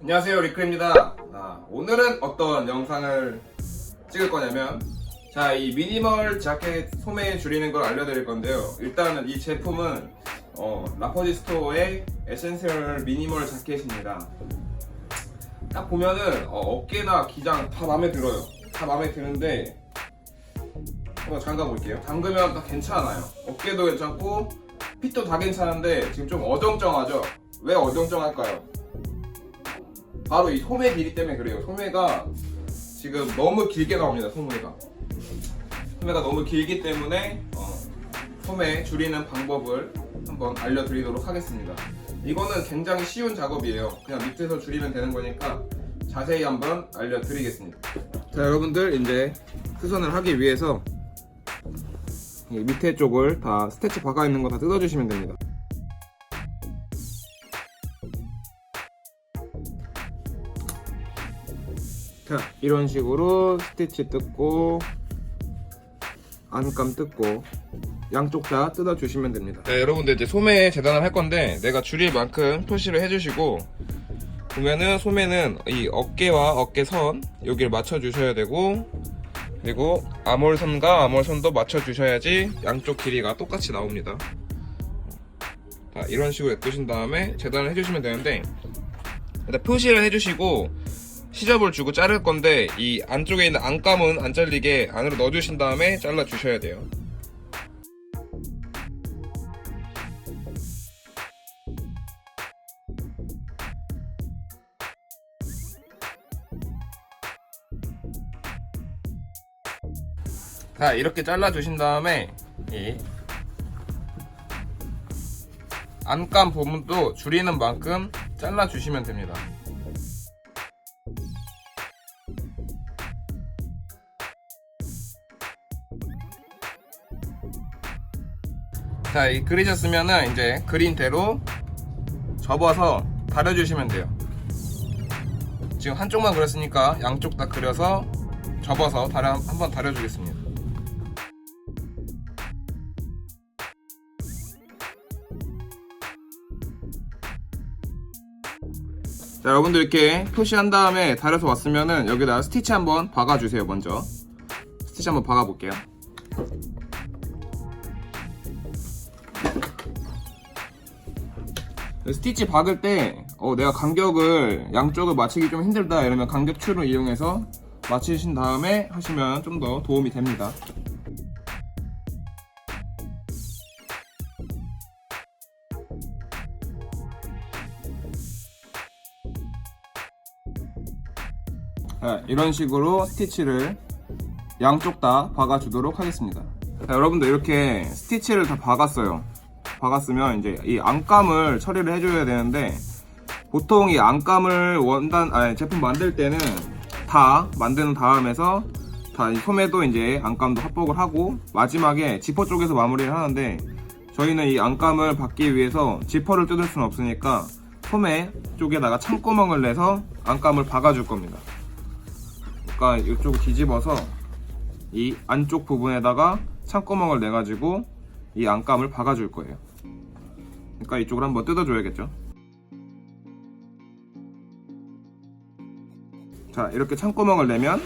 안녕하세요 리크입니다. 아, 오늘은 어떤 영상을 찍을 거냐면 자 이 미니멀 자켓 소매 줄이는 걸 알려드릴 건데요. 일단은 이 제품은 어, 라퍼지 스토어의 에센셜 미니멀 자켓입니다. 딱 보면은 어, 깨나 기장 다 마음에 들어요. 다 마음에 드는데 한번 잠가 볼게요. 잠그면 다 괜찮아요. 어깨도 괜찮고 핏도 다 괜찮은데 지금 좀 어정쩡하죠? 왜 어정쩡할까요? 바로 이 소매 길이 때문에 그래요. 소매가 지금 너무 길게 나옵니다. 소매가. 소매가 너무 길기 때문에 어, 소매 줄이는 방법을 한번 알려드리도록 하겠습니다. 이거는 굉장히 쉬운 작업이에요. 그냥 밑에서 줄이면 되는 거니까 자세히 한번 알려드리겠습니다. 자, 여러분들 이제 수선을 하기 위해서 이 밑에 쪽을 다 스티치 박아 있는 거 다 뜯어주시면 됩니다. 자 이런 식으로 스티치 뜯고 안감 뜯고 양쪽 다 뜯어 주시면 됩니다. 네, 여러분들 이제 소매 재단을 할 건데 내가 줄일 만큼 표시를 해주시고 보면은 소매는 이 어깨와 어깨선 여기를 맞춰 주셔야 되고 그리고 아몰선과 아몰선도 맞춰 주셔야지 양쪽 길이가 똑같이 나옵니다. 자 이런 식으로 냅두신 다음에 재단을 해주시면 되는데 일단 표시를 해주시고 시접을 주고 자를 건데 이 안쪽에 있는 안감은 안 잘리게 안으로 넣어주신 다음에 잘라 주셔야 돼요. 자 이렇게 잘라 주신 다음에 이 안감 부분도 줄이는 만큼 잘라 주시면 됩니다. 자, 이 그리셨으면은 이제 그린 대로 접어서 다려주시면 돼요. 지금 한쪽만 그렸으니까 양쪽 다 그려서 접어서 다려, 한번 다려주겠습니다. 자, 여러분들 이렇게 표시한 다음에 다려서 왔으면은 여기다 스티치 한번 박아주세요, 먼저. 스티치 한번 박아볼게요. 스티치 박을 때 어, 내가 간격을 양쪽을 맞추기 좀 힘들다 이러면 간격추를 이용해서 맞추신 다음에 하시면 좀 더 도움이 됩니다. 자, 이런 식으로 스티치를 양쪽 다 박아주도록 하겠습니다. 자, 여러분들 이렇게 스티치를 다 박았어요. 박았으면 이제 이 안감을 처리를 해줘야 되는데 보통 이 안감을 원단 아니 제품 만들 때는 다 만드는 다음에서 다이 소매도 이제 안감도 합복을 하고 마지막에 지퍼 쪽에서 마무리를 하는데 저희는 이 안감을 받기 위해서 지퍼를 뜯을 수는 없으니까 소매 쪽에다가 창구멍을 내서 안감을 박아줄 겁니다. 그러니까 이쪽을 뒤집어서 이 안쪽 부분에다가 창구멍을 내 가지고 이 안감을 박아줄 거예요. 그러니까 이쪽을 한번 뜯어줘야겠죠. 자, 이렇게 창구멍을 내면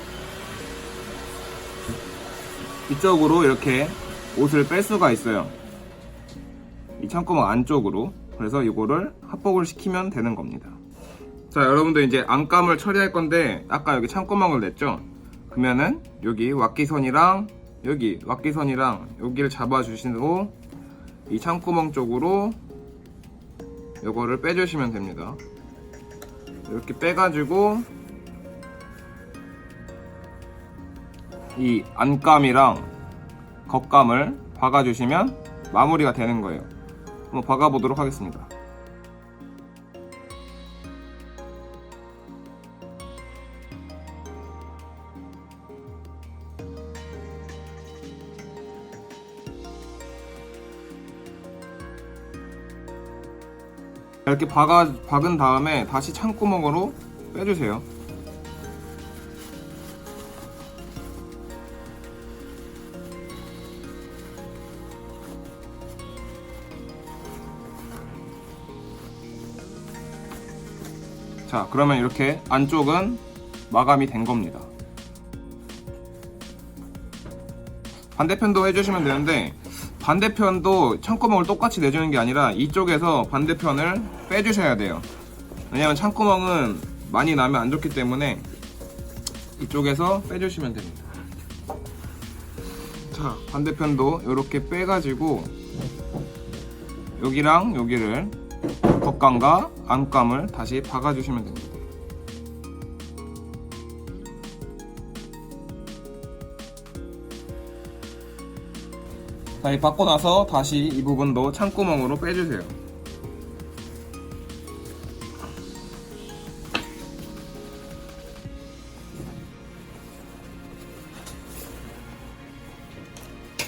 이쪽으로 이렇게 옷을 뺄 수가 있어요. 이 창구멍 안쪽으로. 그래서 이거를 합복을 시키면 되는 겁니다. 자, 여러분들 이제 안감을 처리할 건데 아까 여기 창구멍을 냈죠? 그러면은 여기 왁기선이랑 여기 왁기선이랑 여기를 잡아주시고 이 창구멍 쪽으로 이거를 빼주시면 됩니다. 이렇게 빼가지고 이 안감이랑 겉감을 박아주시면 마무리가 되는 거예요. 한번 박아보도록 하겠습니다. 이렇게 박아, 박은 다음에 다시 창구멍으로 빼주세요. 자, 그러면 이렇게 안쪽은 마감이 된 겁니다. 반대편도 해주시면 되는데 반대편도 창구멍을 똑같이 내주는 게 아니라 이쪽에서 반대편을 빼주셔야 돼요. 왜냐면 창구멍은 많이 나면 안 좋기 때문에 이쪽에서 빼주시면 됩니다. 자, 반대편도 이렇게 빼가지고 여기랑 여기를 겉감과 안감을 다시 박아주시면 됩니다. 자, 이 받고 나서 다시 이 부분도 창구멍으로 빼주세요.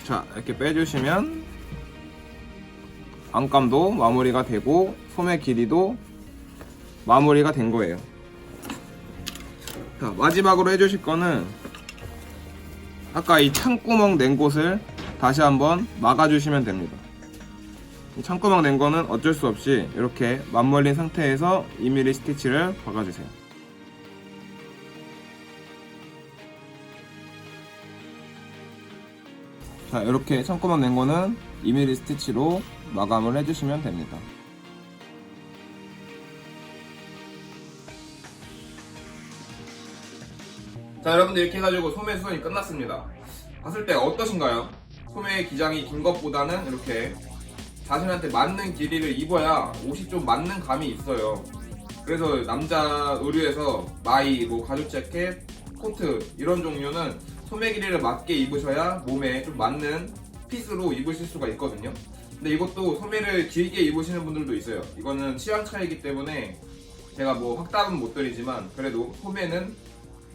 자, 이렇게 빼주시면 안감도 마무리가 되고 소매 길이도 마무리가 된 거예요. 자, 마지막으로 해주실 거는 아까 이 창구멍 낸 곳을 다시 한번 막아주시면 됩니다. 이 창구멍 낸 거는 어쩔 수 없이 이렇게 맞물린 상태에서 2mm 스티치를 박아주세요. 자, 이렇게 창구멍 낸 거는 2mm 스티치로 마감을 해주시면 됩니다. 자, 여러분들 이렇게 해가지고 소매 수선이 끝났습니다. 봤을 때 어떠신가요? 소매 기장이 긴 것보다는 이렇게 자신한테 맞는 길이를 입어야 옷이 좀 맞는 감이 있어요. 그래서 남자 의류에서 마이, 뭐 가죽 재킷, 코트 이런 종류는 소매 길이를 맞게 입으셔야 몸에 좀 맞는 핏으로 입으실 수가 있거든요. 근데 이것도 소매를 길게 입으시는 분들도 있어요. 이거는 취향 차이기 때문에 제가 뭐 확답은 못 드리지만 그래도 소매는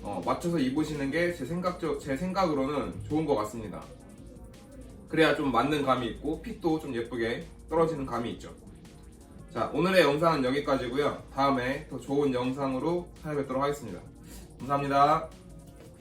어, 맞춰서 입으시는 게 제 생각 제 생각으로는 좋은 것 같습니다. 그래야 좀 맞는 감이 있고 핏도 좀 예쁘게 떨어지는 감이 있죠. 자 오늘의 영상은 여기까지고요. 다음에 더 좋은 영상으로 찾아뵙도록 하겠습니다. 감사합니다.